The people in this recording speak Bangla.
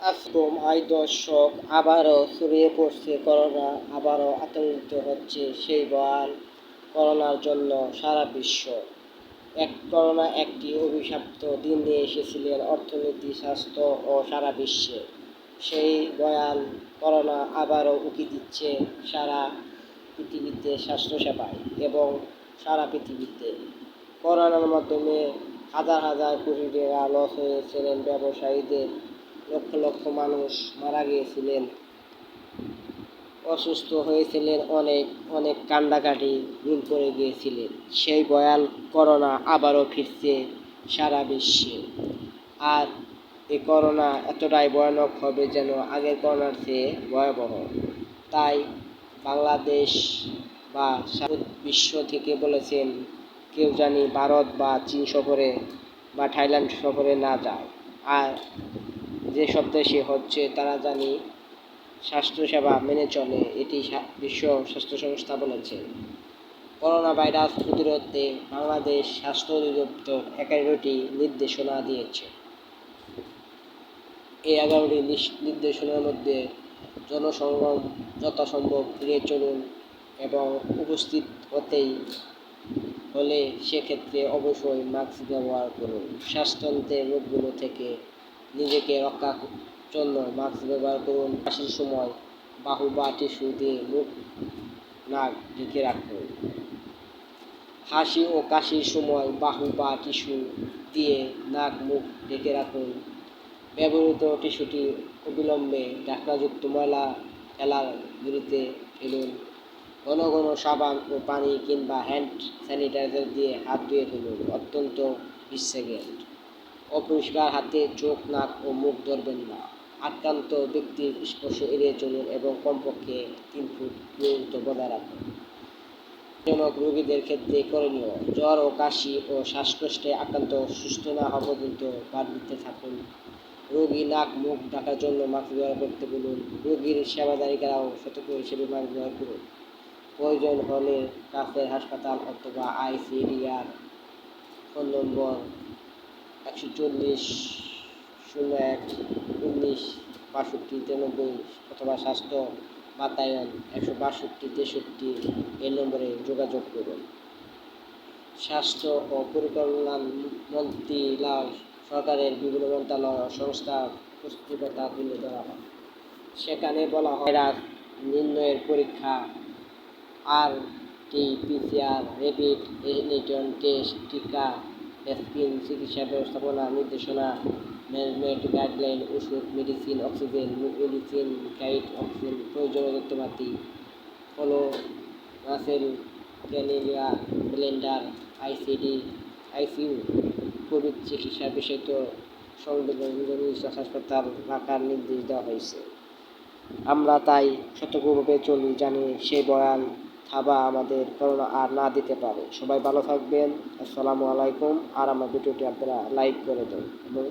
আসসালাম আই দর্শক, আবারও ছড়িয়ে পড়ছে করোনা, আবারও আতঙ্কিত হচ্ছে সেই বয়াল করোনার জন্য সারা বিশ্ব। এক করোনা একটি অভিশপ্ত দিন নিয়ে এসেছিলেন অর্থনীতি, স্বাস্থ্য ও সারা বিশ্বে। সেই বয়াল করোনা আবারও উকি দিচ্ছে সারা পৃথিবীতে স্বাস্থ্যসেবায় এবং সারা পৃথিবীতে। করোনার মাধ্যমে হাজার হাজার কোটি টাকা লস হয়েছিলেন ব্যবসায়ীদের লক্ষ লক্ষ মানুষ মারা গিয়েছিলেন। অসুস্থ হয়েছিলেন অনেক অনেক কান্ডাকাটি ভুল করে গিয়েছিলেন। সেই ভয়াল করোনা আবারও ফিরছে সারা বিশ্বে। আর এই করোনা এতটাই ভয়ানক হবে যেন আগের করোনার চেয়ে ভয়াবহ। তাই বাংলাদেশ বা বিশ্ব থেকে বলেছেন, কেউ জানি ভারত বা চীন সফরে বা থাইল্যান্ড সফরে না যায়। আর যেসব দেশে হচ্ছে, তারা জানি স্বাস্থ্যসেবা মেনে চলে, এটি বিশ্ব স্বাস্থ্য সংস্থা বলেছে। করোনা ভাইরাস প্রতিরোধে বাংলাদেশ স্বাস্থ্য অধিদপ্তর এগারোটি নির্দেশনা দিয়েছে। এই এগারোটি নির্দেশনার মধ্যে জনসংগ্রাম যথাসম্ভব এড়িয়ে চলুন এবং উপস্থিত হতেই হলে সেক্ষেত্রে অবশ্যই মাস্ক ব্যবহার করুন। শ্বাসতন্ত্রের রোগগুলো থেকে নিজেকে রক্ষার জন্য মাস্ক ব্যবহার করুন কাশির সময়, বাহু বা টিস্যু দিয়ে মুখ, নাক ঢেকে রাখুন। হাসি ও কাশির সময় বাহু বা টিস্যু দিয়ে নাক, মুখ ঢেকে রাখুন। ব্যবহৃত টিস্যুটি অবিলম্বে ঢাকনাযুক্ত ময়লা ফেলার গুলিতে ফেলুন। ঘন ঘন সাবান ও পানি কিংবা হ্যান্ড স্যানিটাইজার দিয়ে হাত ধুয়ে ফেলুন। অত্যন্ত বিশ সেকেন্ড অপরিষ্কার হাতে চোখ, নাক ও মুখ ধরবেন না। আক্রান্ত ব্যক্তির স্পর্শ এড়িয়ে চলুন এবং কমপক্ষে তিন ফুট দূরত্ব বজায় রাখুন। জনক রোগীদের ক্ষেত্রে করণীয়, জ্বর ও কাশি ও শ্বাসকষ্টে আক্রান্ত সুস্থ না হওয়া পর্যন্ত দিতে থাকুন। রোগী নাক, মুখ ঢাকার জন্য মাস্ক ব্যবহার করতে বলুন। রোগীর সেবাদারিকারাও সতর্ক হিসেবে মাস্ক ব্যবহার করুন। প্রয়োজন হলে কাছের হাসপাতাল অথবা আইসিডিআর ফোন নম্বর একশো চল্লিশ, শূন্য এক, উনিশ, বাষট্টি, তিরানব্বই অথবা স্বাস্থ্য বাতায়ন একশো বাষট্টি, তেষট্টি এই নম্বরে যোগাযোগ করুন। স্বাস্থ্য ও পরিকল্যাণ মন্ত্রীলাল সরকারের বিভিন্ন মন্ত্রণালয় সংস্থার প্রস্তুতিকতা তুলে ধরা হয়। সেখানে বলা হয় নির্ণয়ের পরীক্ষা R T PCR rapid antigen test টিকা ভ্যাকসিন চিকিৎসা ব্যবস্থাপনা নির্দেশনা, ম্যানেজমেন্ট গাইডলাইন, ওষুধ, medicine, oxygen, medicine guide, oxygen প্রয়োজনীয় যন্ত্রপাতি flow nasal cannula blender, ICD, ICU, COVID চিকিৎসা বিষয়িত সংবেদনশীল হাসপাতাল রাখার নির্দেশ দেওয়া হয়েছে। আমরা তাই সতর্কভাবে চলি জানি সেই বয়ান থাবা আমাদের করোনা আর না দিতে পারে। সবাই ভালো থাকবেন। আসসালামু আলাইকুম। আর আমার ভিডিওটি আপনারা লাইক করে দেন এবং